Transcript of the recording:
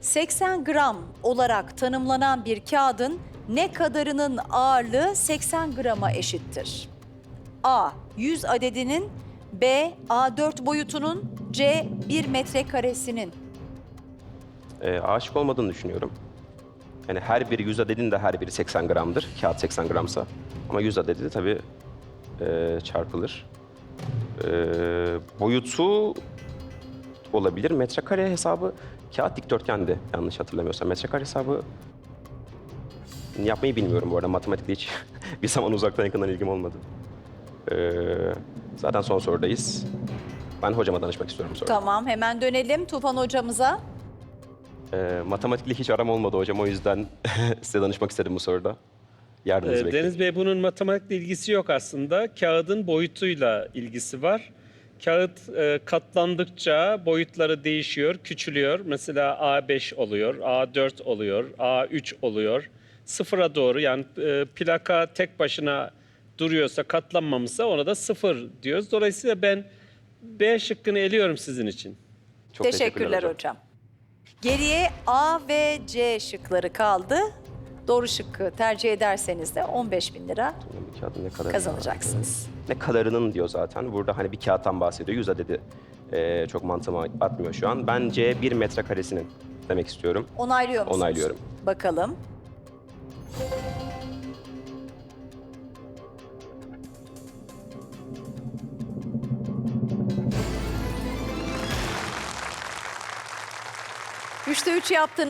80 gram olarak tanımlanan bir kağıdın ne kadarının ağırlığı 80 grama eşittir? A. 100 adedinin B. A4 boyutunun C. 1 metrekaresinin Ee, aşık olmadığını düşünüyorum. Yani her biri 100 adedin de her biri 80 gramdır. Kağıt 80 gramsa. Ama 100 adedi de tabii e, çarpılır. Ee, boyutu olabilir. Metrekare hesabı kağıt dikdörtgendi yanlış hatırlamıyorsam. Metrekare hesabı yapmayı bilmiyorum bu arada. Matematikte hiç bir zaman uzaktan yakından ilgim olmadı. Ee, zaten son sorudayız. Ben hocama danışmak istiyorum bu soruda. Tamam hemen dönelim Tufan hocamıza. Ee, matematikle hiç aram olmadı hocam o yüzden size danışmak istedim bu soruda. Yardımınızı Ee, bekliyorum. Deniz Bey bunun matematikle ilgisi yok aslında. Kağıdın boyutuyla ilgisi var. Kağıt e, katlandıkça boyutları değişiyor, küçülüyor. Mesela A5 oluyor, A4 oluyor, A3 oluyor. Sıfıra doğru yani e, plaka tek başına duruyorsa, katlanmamışsa ona da sıfır diyoruz. Dolayısıyla ben B şıkkını eliyorum sizin için. Çok Teşekkürler hocam. Geriye A ve C şıkları kaldı. Doğru şıkkı tercih ederseniz de 15 bin lira Bir kağıdın ne kadar kazanacaksınız. Ne kadarının diyor zaten. Burada hani bir kağıttan bahsediyor. 100 adedi ee, çok mantığıma atmıyor şu an. Bence bir metrekaresinin demek istiyorum. Onaylıyor musunuz? Onaylıyorum. Bakalım. Üçte üç yaptın.